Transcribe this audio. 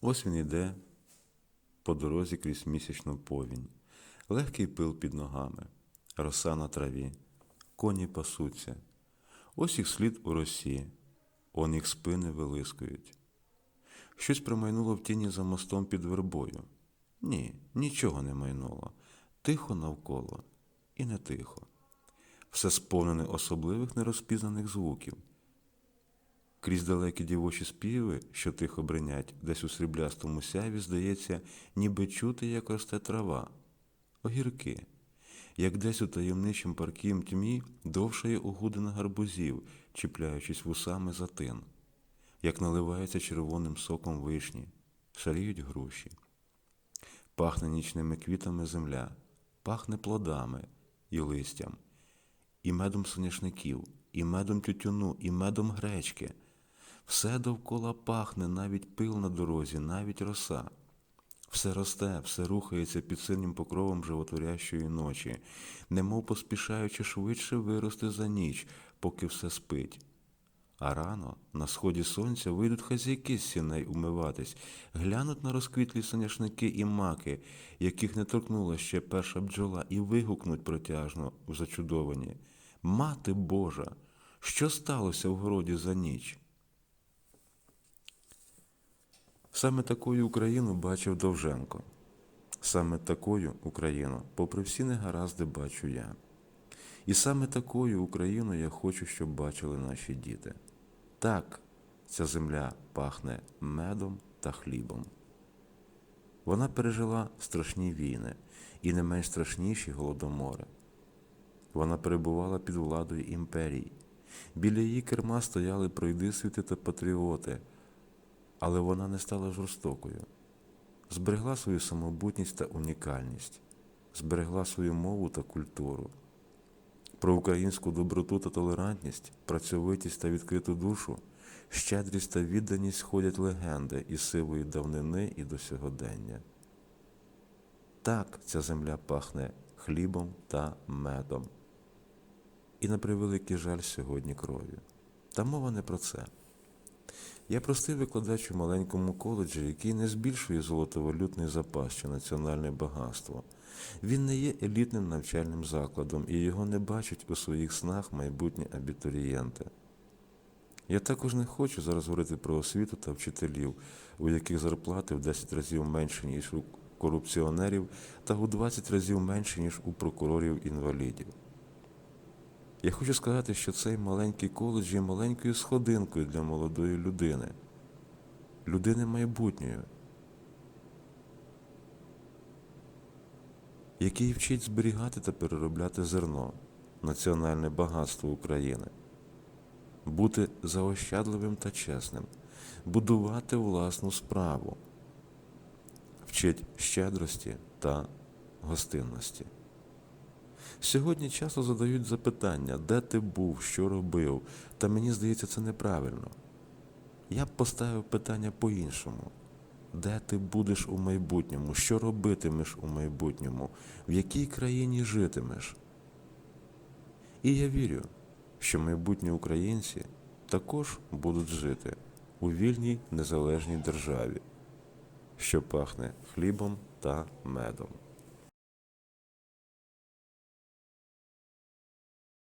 Ось він іде по дорозі крізь місячну повінь, легкий пил під ногами, роса на траві, коні пасуться. Ось їх слід у росі, он їх спини вилискують. Щось промайнуло в тіні за мостом під вербою. Ні, нічого не майнуло. Тихо навколо і не тихо. Все сповнене особливих нерозпізнаних звуків. Крізь далекі дівочі співи, що тихо бринять, десь у сріблястому сяві, здається, ніби чути, як росте трава, огірки, як десь у таємничім паркім тьмі довшає угудина гарбузів, чіпляючись вусами за тин, як наливається червоним соком вишні, шаріють груші. Пахне нічними квітами земля, пахне плодами і листям, і медом соняшників, і медом тютюну, і медом гречки. Все довкола пахне, навіть пил на дорозі, навіть роса. Все росте, все рухається під синім покровом животворящої ночі, немов поспішаючи швидше вирости за ніч, поки все спить. А рано, на сході сонця, вийдуть хазяйки з сіней умиватись, глянуть на розквітлі соняшники і маки, яких не торкнула ще перша бджола, і вигукнуть протяжно в зачудовані. Мати Божа, що сталося в городі за ніч? Саме такою Україну бачив Довженко. Саме такою Україну, попри всі негаразди, бачу я. І саме такою Україну я хочу, щоб бачили наші діти. Так, ця земля пахне медом та хлібом. Вона пережила страшні війни і не менш страшніші голодомори. Вона перебувала під владою імперій. Біля її керма стояли пройдисвіти та патріоти, але вона не стала жорстокою. Зберегла свою самобутність та унікальність, зберегла свою мову та культуру. Про українську доброту та толерантність, працьовитість та відкриту душу, щедрість та відданість ходять легенди із сивої давнини і до сьогодення. Так ця земля пахне хлібом та медом. І на превеликий жаль сьогодні кров'ю. Та мова не про це. Я простий викладач у маленькому коледжі, який не збільшує золотовалютний запас чи національне багатство. Він не є елітним навчальним закладом і його не бачать у своїх снах майбутні абітурієнти. Я також не хочу зараз говорити про освіту та вчителів, у яких зарплати в 10 разів менше, ніж у корупціонерів, та у 20 разів менше, ніж у прокурорів-інвалідів. Я хочу сказати, що цей маленький коледж є маленькою сходинкою для молодої людини, людини майбутньої, який вчить зберігати та переробляти зерно, національне багатство України, бути заощадливим та чесним, будувати власну справу, вчить щедрості та гостинності. Сьогодні часто задають запитання, де ти був, що робив, та мені здається, це неправильно. Я б поставив питання по-іншому. Де ти будеш у майбутньому, що робитимеш у майбутньому, в якій країні житимеш? І я вірю, що майбутні українці також будуть жити у вільній незалежній державі, що пахне хлібом та медом.